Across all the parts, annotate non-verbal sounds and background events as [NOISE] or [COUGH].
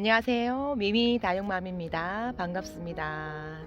안녕하세요. 미미 다육맘입니다. 반갑습니다.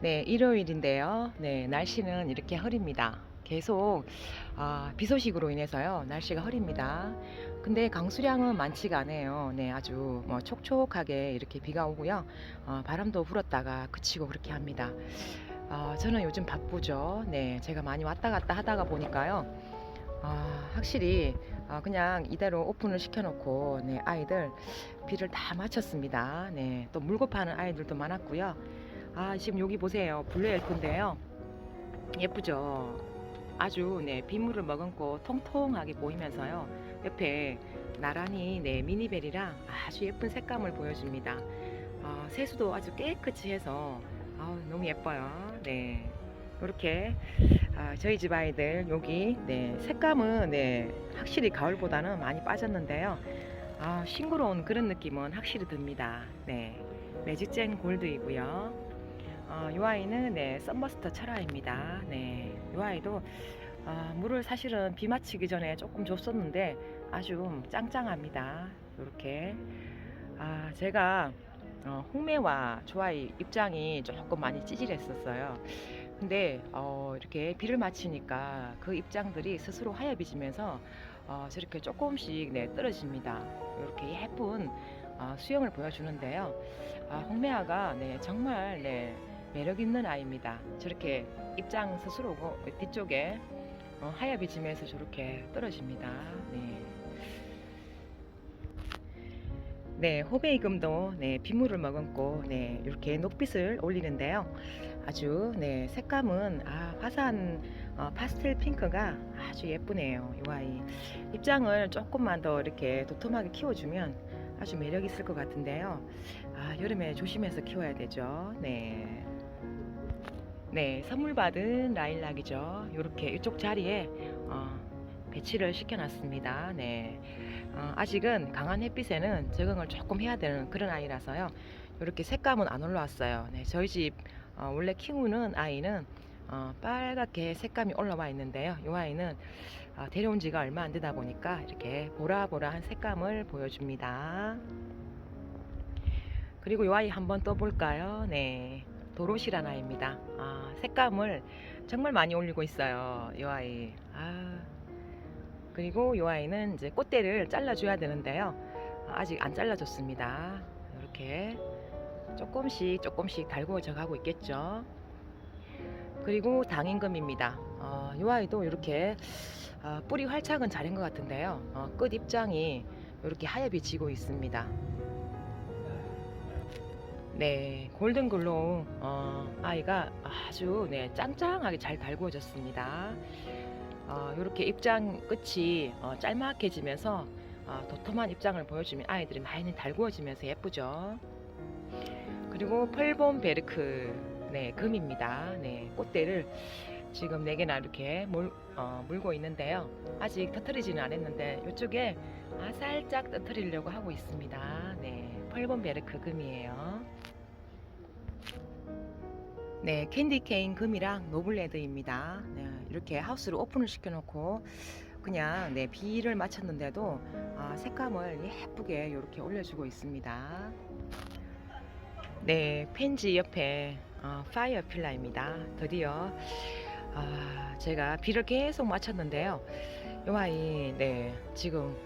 네, 일요일인데요. 네, 날씨는 이렇게 흐립니다. 계속 아, 비 소식으로 인해서요. 날씨가 흐립니다. 근데 강수량은 많지가 않아요. 네, 아주 뭐 촉촉하게 이렇게 비가 오고요. 어, 바람도 불었다가 그치고 그렇게 합니다. 어, 저는 요즘 바쁘죠. 네, 제가 많이 왔다 갔다 하다가 보니까요. 아, 확실히 어, 그냥 이대로 오픈을 시켜놓고 네, 아이들 비를 다 마쳤습니다. 네, 또 물고 파는 아이들도 많았고요. 아, 지금 여기 보세요. 블루 엘프인데요. 예쁘죠? 아주 네, 빗물을 머금고 통통하게 보이면서요. 옆에 나란히 네, 미니벨이랑 아주 예쁜 색감을 보여줍니다. 어, 세수도 아주 깨끗이 해서 아우, 너무 예뻐요. 네. 이렇게 아, 저희 집 아이들 여기 네, 색감은 네, 확실히 가을보다는 많이 빠졌는데요. 아, 싱그러운 그런 느낌은 확실히 듭니다. 네, 매직젠 골드이고요. 어, 이 아이는 네, 썬버스터 철화입니다. 네, 이 아이도 아, 물을 사실은 비 맞히기 전에 조금 줬었는데 아주 짱짱합니다. 이렇게 아, 제가 어, 홍매와 조아이 입장이 조금 많이 찌질했었어요. 근데 어, 이렇게 비를 맞히니까 그 입장들이 스스로 하얘비지면서 어, 저렇게 조금씩 네, 떨어집니다. 이렇게 예쁜 어, 수영을 보여주는데요. 아, 홍매아가 네, 정말 네, 매력 있는 아이입니다. 저렇게 입장 스스로 뒤쪽에 어, 하얘비지면서 저렇게 떨어집니다. 네. 네, 호베이금도 네, 빗물을 머금고 네, 이렇게 녹빛을 올리는데요. 아주 네, 색감은 아, 화사한 어, 파스텔 핑크가 아주 예쁘네요. 이 아이 입장을 조금만 더 이렇게 도톰하게 키워주면 아주 매력 있을 것 같은데요. 아, 여름에 조심해서 키워야 되죠. 네. 네, 선물 받은 라일락이죠. 이렇게 이쪽 자리에 어, 배치를 시켜놨습니다. 네. 어, 아직은 강한 햇빛에는 적응을 조금 해야 되는 그런 아이라서요. 이렇게 색감은 안 올라왔어요. 네, 저희 집 어, 원래 키우는 아이는 어, 빨갛게 색감이 올라와 있는데요. 이 아이는 어, 데려온 지가 얼마 안 되다 보니까 이렇게 보라보라한 색감을 보여줍니다. 그리고 이 아이 한번 또 볼까요? 네. 도로시란 아이입니다. 아, 색감을 정말 많이 올리고 있어요. 이 아이. 아, 그리고 이 아이는 이제 꽃대를 잘라줘야 되는데요. 아직 안 잘라줬습니다. 이렇게 조금씩 조금씩 달구어져 가고 있겠죠. 그리고 당임금입니다. 어, 이 아이도 이렇게 어, 뿌리 활착은 잘한 것 같은데요. 어, 끝 입장이 이렇게 하얗게 지고 있습니다. 네, 골든 글로우 어, 아이가 아주 네, 짱짱하게 잘 달구어졌습니다. 어, 이렇게 입장 끝이 어, 짤막해지면서 어, 도톰한 입장을 보여주면 아이들이 많이 달구어지면서 예쁘죠. 그리고 펄본 베르크 네, 금입니다. 네, 꽃대를 지금 네 개나 이렇게 물, 어, 물고 있는데요. 아직 터트리지는 않았는데 이쪽에 아, 살짝 터트리려고 하고 있습니다. 네, 펄본 베르크 금이에요. 네, 캔디 케인 금이랑 노블레드입니다. 네, 이렇게 하우스를 오픈을 시켜놓고 그냥 네, 비를 맞췄는데도 아, 색감을 예쁘게 이렇게 올려주고 있습니다. 네, 펜지 옆에 어, 파이어 필라입니다. 드디어 아, 제가 비를 계속 맞췄는데요. 요 아이 네, 지금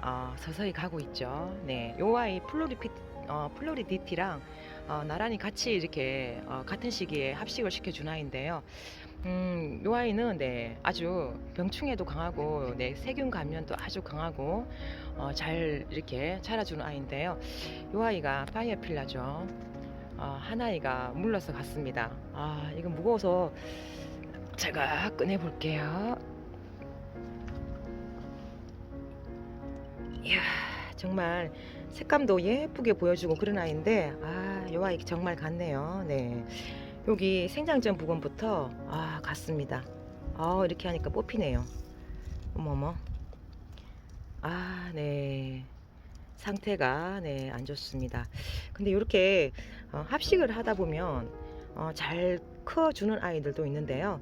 어, 서서히 가고 있죠. 네, 요 아이 플로리피 어, 플로리디티랑 어, 나란히 같이 이렇게 어, 같은 시기에 합식을 시켜준 아이인데요. 음, 요 아이는 네, 아주 병충해도 강하고 네, 세균 감염도 아주 강하고 어, 잘 이렇게 자라주는 아이인데요. 요 아이가 파이어필라죠. 어, 한 아이가 물러서 갔습니다. 아, 이거 무거워서 제가 꺼내 볼게요. 이야, 정말 색감도 예쁘게 보여주고 그런 아이인데 아, 요 아이 정말 같네요. 네. 여기 생장점 부분부터 아, 같습니다. 아, 이렇게 하니까 뽑히네요. 어머머. 아, 네. 상태가 네, 안 좋습니다. 근데 이렇게 어, 합식을 하다 보면 어, 잘 커주는 아이들도 있는데요.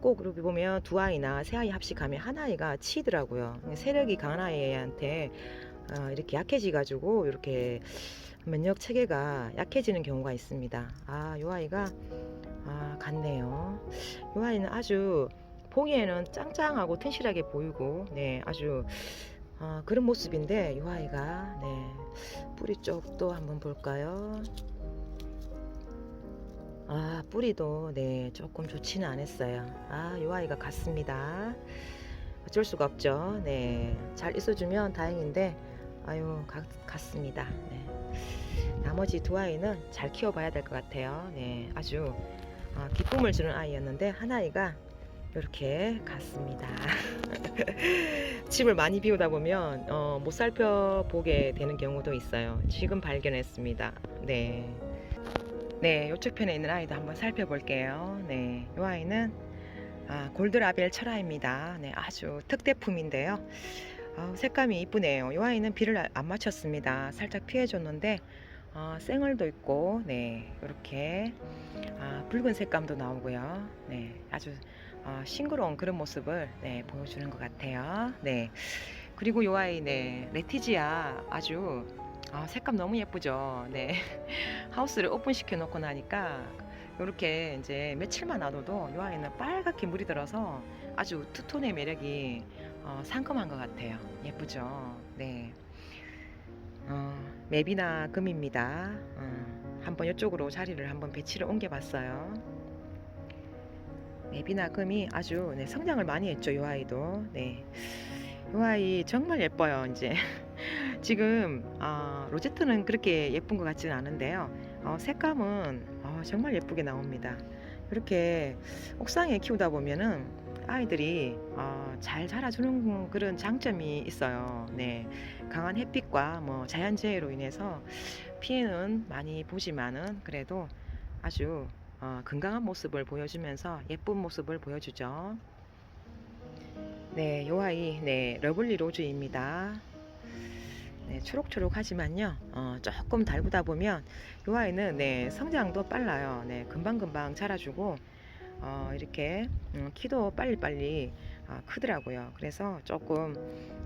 꼭 이렇게 보면 두 아이나 세 아이 합식하면 한 아이가 치더라고요. 세력이 강한 아이한테 어, 이렇게 약해지가지고 이렇게 면역 체계가 약해지는 경우가 있습니다. 아, 요 아이가 아, 같네요. 요 아이는 아주 보기에는 짱짱하고 튼실하게 보이고, 네, 아주 어, 그런 모습인데 요 아이가 네, 뿌리 쪽도 한번 볼까요? 아, 뿌리도 네, 조금 좋지는 않았어요. 아, 요 아이가 같습니다. 어쩔 수가 없죠. 네, 잘 있어주면 다행인데, 아유, 같, 같습니다. 네. 나머지 두 아이는 잘 키워봐야 될 것 같아요. 네, 아주 어, 기쁨을 주는 아이였는데 한 아이가 이렇게 갔습니다. [LAUGHS] 집을 많이 비우다 보면 어, 못 살펴보게 되는 경우도 있어요. 지금 발견했습니다. 네. 네, 이쪽 편에 있는 아이도 한번 살펴볼게요. 네, 이 아이는 아, 골드라벨 철화입니다. 네, 아주 특대품인데요. 아, 색감이 이쁘네요. 이 아이는 비를 안 맞췄습니다. 살짝 피해줬는데 어, 쌩얼도 있고, 네, 이렇게 아, 붉은 색감도 나오고요. 네, 아주 어, 싱그러운 그런 모습을 네, 보여주는 것 같아요. 네, 그리고 이 아이, 네, 레티지아 아주 아, 색감 너무 예쁘죠. 네, [LAUGHS] 하우스를 오픈시켜 놓고 나니까 이렇게 이제 며칠만 놔둬도 이 아이는 빨갛게 물이 들어서 아주 투톤의 매력이 어, 상큼한 것 같아요. 예쁘죠. 네. 어, 맵이나 금입니다. 어, 한번 이쪽으로 자리를 한번 배치를 옮겨봤어요. 맵이나 금이 아주 네, 성장을 많이 했죠. 이 아이도. 네. 이 아이 정말 예뻐요. 이제 [LAUGHS] 지금 어, 로제트는 그렇게 예쁜 것 같지는 않은데요. 어, 색감은 어, 정말 예쁘게 나옵니다. 이렇게 옥상에 키우다 보면은 아이들이 어, 잘 자라주는 그런 장점이 있어요. 네, 강한 햇빛과 뭐 자연재해로 인해서 피해는 많이 보지만은 그래도 아주 어, 건강한 모습을 보여주면서 예쁜 모습을 보여주죠. 네, 요 아이 네 러블리 로즈입니다. 네, 초록초록하지만요. 어, 조금 달구다 보면 이 아이는 네, 성장도 빨라요. 네, 금방금방 자라주고 어, 이렇게 음, 키도 빨리빨리 어, 크더라고요. 그래서 조금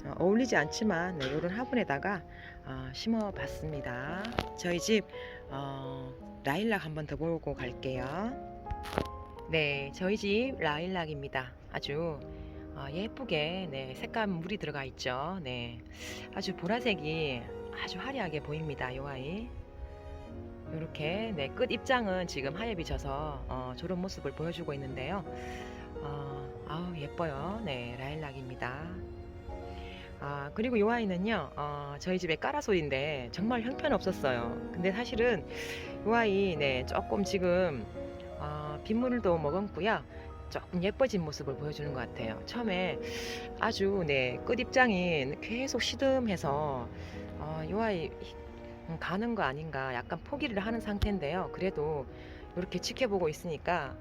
어, 어울리지 않지만 네, 이런 화분에다가 어, 심어봤습니다. 저희 집 어, 라일락 한번 더 보고 갈게요. 네, 저희 집 라일락입니다. 아주 어, 예쁘게 네, 색감 물이 들어가 있죠. 네, 아주 보라색이 아주 화려하게 보입니다. 요 아이. 이렇게 네, 끝 입장은 지금 하엽이 져서 어, 저런 모습을 보여주고 있는데요. 어, 아우 예뻐요. 네, 라일락입니다. 아, 그리고 이 아이는요, 어, 저희 집에 까라솔인데 정말 형편없었어요. 근데 사실은 이 아이, 네, 조금 지금 어, 빗물도 머금고요. 조금 예뻐진 모습을 보여주는 것 같아요. 처음에 아주 네, 끝 입장이 계속 시듬해서 어, 이 아이 음, 가는 거 아닌가 약간 포기를 하는 상태인데요. 그래도 이렇게 지켜보고 있으니까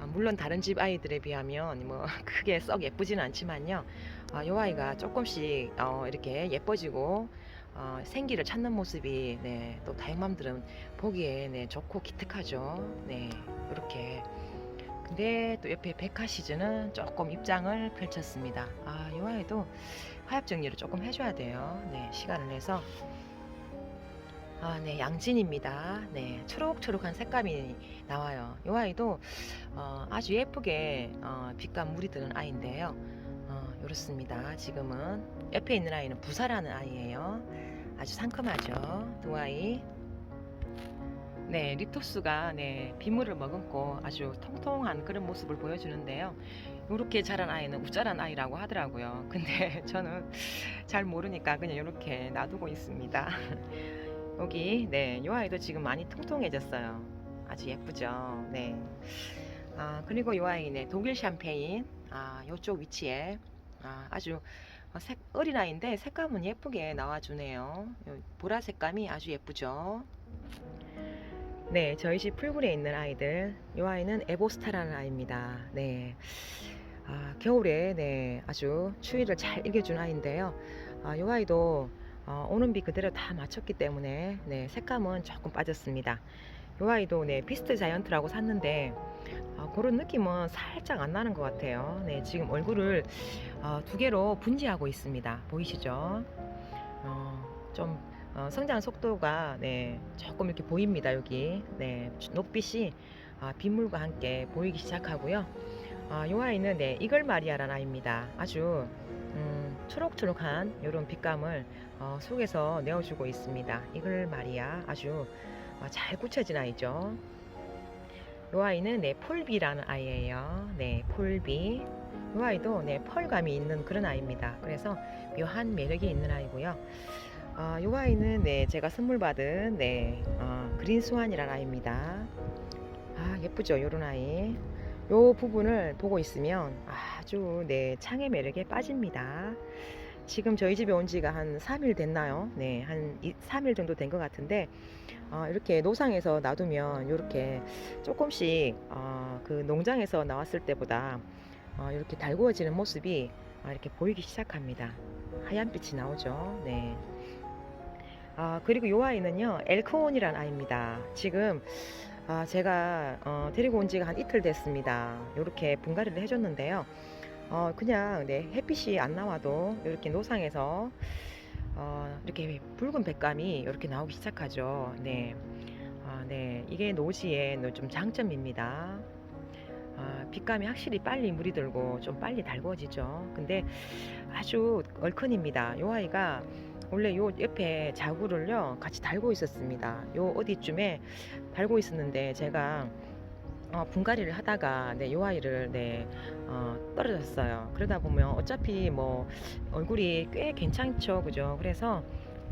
아, 물론 다른 집 아이들에 비하면 뭐 [LAUGHS] 크게 썩 예쁘지는 않지만요. 아, 요 아이가 조금씩 어, 이렇게 예뻐지고 어, 생기를 찾는 모습이 네, 또 다육맘들은 보기에 네, 좋고 기특하죠. 네, 이렇게. 근데 또 옆에 백화 시즌은 조금 입장을 펼쳤습니다. 아, 요 아이도 화엽 정리를 조금 해줘야 돼요. 네, 시간을 내서. 아, 네, 양진입니다. 네, 초록초록한 색감이 나와요. 이 아이도 어, 아주 예쁘게 어, 빛감 물이 드는 아이인데요. 어, 이렇습니다. 지금은 옆에 있는 아이는 부사라는 아이예요. 아주 상큼하죠. 두 아이. 네, 리토스가 네, 빗물을 머금고 아주 통통한 그런 모습을 보여주는데요. 이렇게 자란 아이는 우짜란 아이라고 하더라고요. 근데 [LAUGHS] 저는 잘 모르니까 그냥 이렇게 놔두고 있습니다. 여기 네, 요 아이도 지금 많이 통통해졌어요. 아주 예쁘죠. 네. 아, 그리고 요 아이는 독일 샴페인 아, 요쪽 위치에 아, 아주 어, 색, 어린 아이인데 색감은 예쁘게 나와주네요. 요 보라 색감이 아주 예쁘죠. 네, 저희 집 풀굴에 있는 아이들. 요 아이는 에보스타라는 아이입니다. 네. 아, 겨울에 네, 아주 추위를 잘 이겨준 아이인데요. 아, 요 아이도 어, 오는 비 그대로 다 맞췄기 때문에 네, 색감은 조금 빠졌습니다. 이 아이도 네, 피스트 자이언트라고 샀는데 어, 그런 느낌은 살짝 안 나는 것 같아요. 네, 지금 얼굴을 어, 두 개로 분지하고 있습니다. 보이시죠? 어, 좀 어, 성장 속도가 네, 조금 이렇게 보입니다. 여기 네, 녹빛이 아, 빗물과 함께 보이기 시작하고요. 아, 이 아이는 네, 이글 마리아라는 아이입니다. 아주 음, 초록초록한 이런 빛감을 어, 속에서 내어주고 있습니다. 이글 마리아 아주 어, 잘 굳혀진 아이죠. 이 아이는 네, 폴비라는 아이예요. 네, 폴비. 이 아이도 네, 펄감이 있는 그런 아이입니다. 그래서 묘한 매력이 있는 아이고요. 어, 이 아이는 네, 제가 선물 받은 네, 어, 그린 스완이라는 아이입니다. 아, 예쁘죠, 요런 아이. 요 부분을 보고 있으면 아주 네, 창의 매력에 빠집니다. 지금 저희 집에 온 지가 한 3일 됐나요? 네, 한 2, 3일 정도 된 것 같은데 어, 이렇게 노상에서 놔두면 이렇게 조금씩 어, 그 농장에서 나왔을 때보다 어, 이렇게 달구어지는 모습이 아, 이렇게 보이기 시작합니다. 하얀 빛이 나오죠. 네. 아, 그리고 이 아이는요, 엘코온이라는 아이입니다. 지금 아, 제가 어, 데리고 온 지가 한 이틀 됐습니다. 이렇게 분갈이를 해줬는데요. 어, 그냥 네, 햇빛이 안 나와도 이렇게 노상에서 어, 이렇게 붉은 백감이 이렇게 나오기 시작하죠. 네. 아, 네. 이게 노지의 좀 장점입니다. 아, 빛감이 확실히 빨리 물이 들고 좀 빨리 달궈지죠. 근데 아주 얼큰입니다. 요 아이가 원래 요 옆에 자구를요 같이 달고 있었습니다. 요 어디쯤에 달고 있었는데 제가 어, 분갈이를 하다가 네, 요 아이를 네, 어, 떨어졌어요. 그러다 보면 어차피 뭐 얼굴이 꽤 괜찮죠, 그죠? 그래서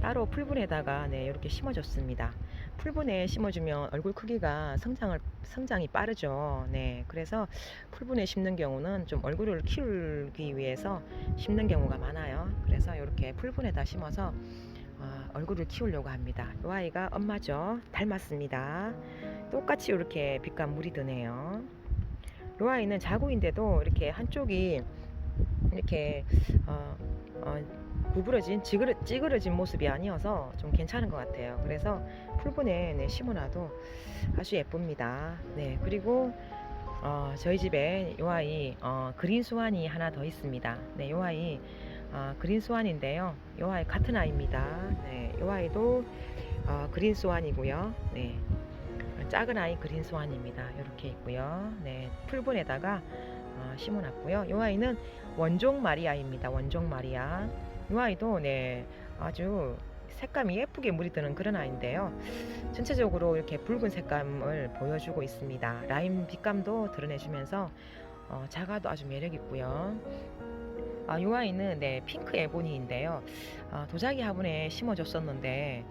따로 풀분에다가 네, 이렇게 심어줬습니다. 풀분에 심어주면 얼굴 크기가 성장을 성장이 빠르죠. 네, 그래서 풀분에 심는 경우는 좀 얼굴을 키우기 위해서 심는 경우가 많아요. 그래서 이렇게 풀분에다 심어서 어, 얼굴을 키우려고 합니다. 이 아이가 엄마죠. 닮았습니다. 똑같이 이렇게 빛감 물이 드네요. 이 아이는 자구인데도 이렇게 한쪽이 이렇게 어, 어, 구부러진 찌그러, 찌그러진 모습이 아니어서 좀 괜찮은 것 같아요. 그래서 풀분에 네, 심어놔도 아주 예쁩니다. 네 그리고 어, 저희 집에 이 아이 어, 그린 수완이 하나 더 있습니다. 네, 이 아이 어, 그린 스완인데요. 이 아이 같은 아이입니다. 네, 이 아이도 어, 그린 스완이고요. 네, 작은 아이 그린 스완입니다. 이렇게 있고요. 네, 풀분에다가 어, 심어놨고요. 이 아이는 원종 마리아입니다. 원종 마리아. 이 아이도 네, 아주 색감이 예쁘게 물이 드는 그런 아이인데요. 전체적으로 이렇게 붉은 색감을 보여주고 있습니다. 라임 빛감도 드러내주면서 어, 자가도 아주 매력 있고요. 아, 이 아이는 네, 핑크 에보니인데요. 아, 도자기 화분에 심어줬었는데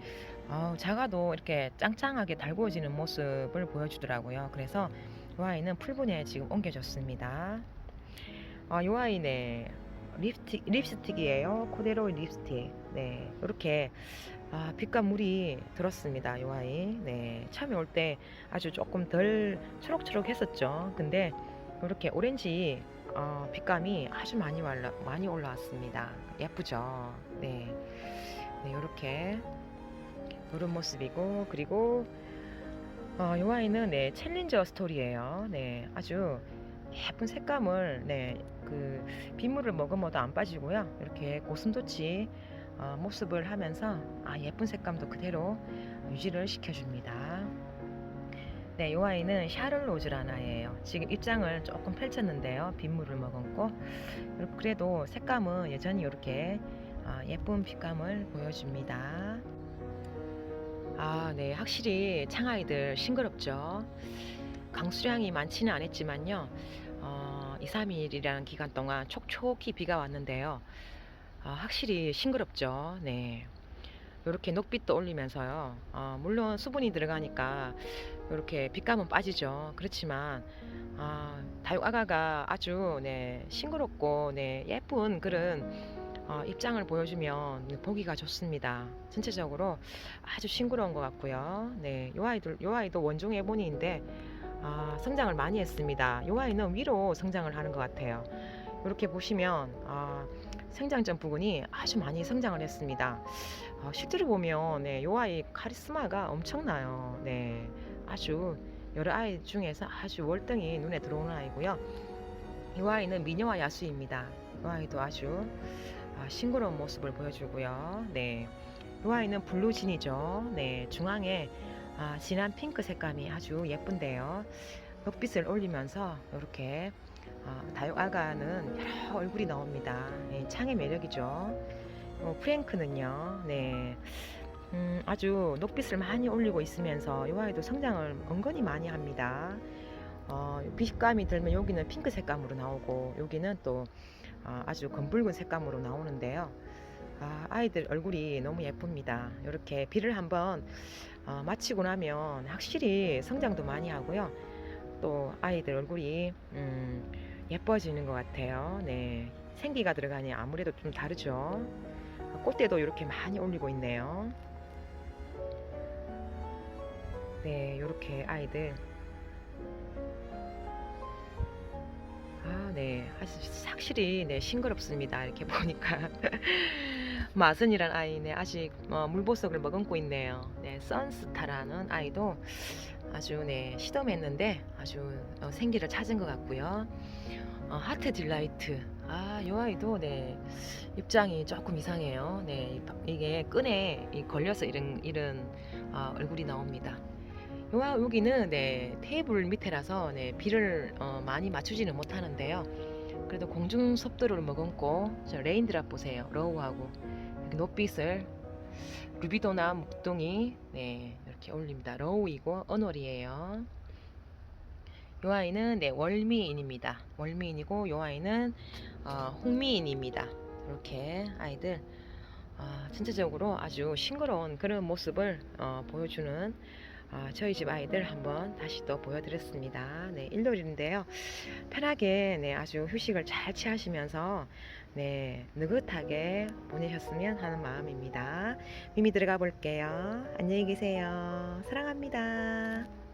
아, 자가도 이렇게 짱짱하게 달구어지는 모습을 보여주더라고요. 그래서 이 아이는 풀분에 지금 옮겨줬습니다. 아, 이 아이 네, 립스틱, 립스틱이에요. 코데로 립스틱. 네, 이렇게 아, 빛과 물이 들었습니다. 이 아이. 네, 처음에 올때 아주 조금 덜 초록초록 했었죠. 근데 이렇게 오렌지 어, 빛감이 아주 많이 올라 많이 올라왔습니다. 예쁘죠? 네, 네 이렇게 이런 모습이고 그리고 어, 이 아이는 네 챌린저 스토리예요. 네, 아주 예쁜 색감을 네 그 빗물을 먹으면도 안 빠지고요. 이렇게 고슴도치 어, 모습을 하면서 아, 예쁜 색감도 그대로 유지를 시켜줍니다. 네, 이 아이는 샤를로즈라는 아이예요. 지금 입장을 조금 펼쳤는데요. 빗물을 머금고 그래도 색감은 여전히 이렇게 아, 예쁜 빛감을 보여줍니다. 아, 네, 확실히 창아이들 싱그럽죠. 강수량이 많지는 않았지만요. 어, 2, 3일이라는 기간 동안 촉촉히 비가 왔는데요. 아, 확실히 싱그럽죠. 네. 이렇게 녹빛도 올리면서요. 어, 물론 수분이 들어가니까 이렇게 빛감은 빠지죠. 그렇지만 아, 다육아가가 아주 네, 싱그럽고 네, 예쁜 그런 어, 입장을 보여주면 보기가 좋습니다. 전체적으로 아주 싱그러운 것 같고요. 네, 요 아이들, 요 아이도 원종 에보니인데 아, 성장을 많이 했습니다. 요 아이는 위로 성장을 하는 것 같아요. 이렇게 보시면 아, 생장점 부분이 아주 많이 성장을 했습니다. 어, 실제로 보면 네, 요 아이 카리스마가 엄청나요. 네, 아주 여러 아이 중에서 아주 월등히 눈에 들어오는 아이고요. 이 아이는 미녀와 야수입니다. 이 아이도 아주 아, 싱그러운 모습을 보여주고요. 네. 이 아이는 블루진이죠. 네. 중앙에 아, 진한 핑크 색감이 아주 예쁜데요. 흑빛을 올리면서 이렇게 아, 다육아가는 여러 얼굴이 나옵니다. 예, 창의 매력이죠. 어, 프랭크는요, 네, 음, 아주 녹빛을 많이 올리고 있으면서 이 아이도 성장을 은근히 많이 합니다. 어, 빛감이 들면 여기는 핑크 색감으로 나오고 여기는 또 아, 아주 검붉은 색감으로 나오는데요. 아, 아이들 얼굴이 너무 예쁩니다. 이렇게 비를 한번 어, 마치고 나면 확실히 성장도 많이 하고요. 또 아이들 얼굴이 음, 예뻐지는 것 같아요. 네, 생기가 들어가니 아무래도 좀 다르죠. 꽃대도 이렇게 많이 올리고 있네요. 네, 이렇게 아이들. 아, 네, 확실히 네 싱그럽습니다. 이렇게 [LAUGHS] 보니까 마슨이란 아이네 아직 어, 물보석을 머금고 있네요. 네, 선스타라는 아이도 아주 네 시덤했는데 아주 어, 생기를 찾은 것 같고요. 어, 하트 딜라이트. 아, 이 아이도 네 입장이 조금 이상해요. 네 이- 이게 끈에 이 걸려서 이런 이런 아, 얼굴이 나옵니다. 요 여기는 네 테이블 밑에라서 네 비를 어, 많이 맞추지는 못하는데요. 그래도 공중 섭도를 머금고 저 레인드랍 보세요. 로우하고 여기 노빛을 루비도나 묵동이 네 이렇게 올립니다. 로우이고 언월이에요. 요 아이는 네 월미인입니다. 월미인이고 요 아이는 어, 홍미인입니다. 이렇게 아이들 아, 전체적으로 아주 싱그러운 그런 모습을 어, 보여주는 아, 저희 집 아이들 한번 다시 또 보여드렸습니다. 네, 일요일인데요. 편하게 네, 아주 휴식을 잘 취하시면서 네, 느긋하게 보내셨으면 하는 마음입니다. 미미 들어가 볼게요. 안녕히 계세요. 사랑합니다.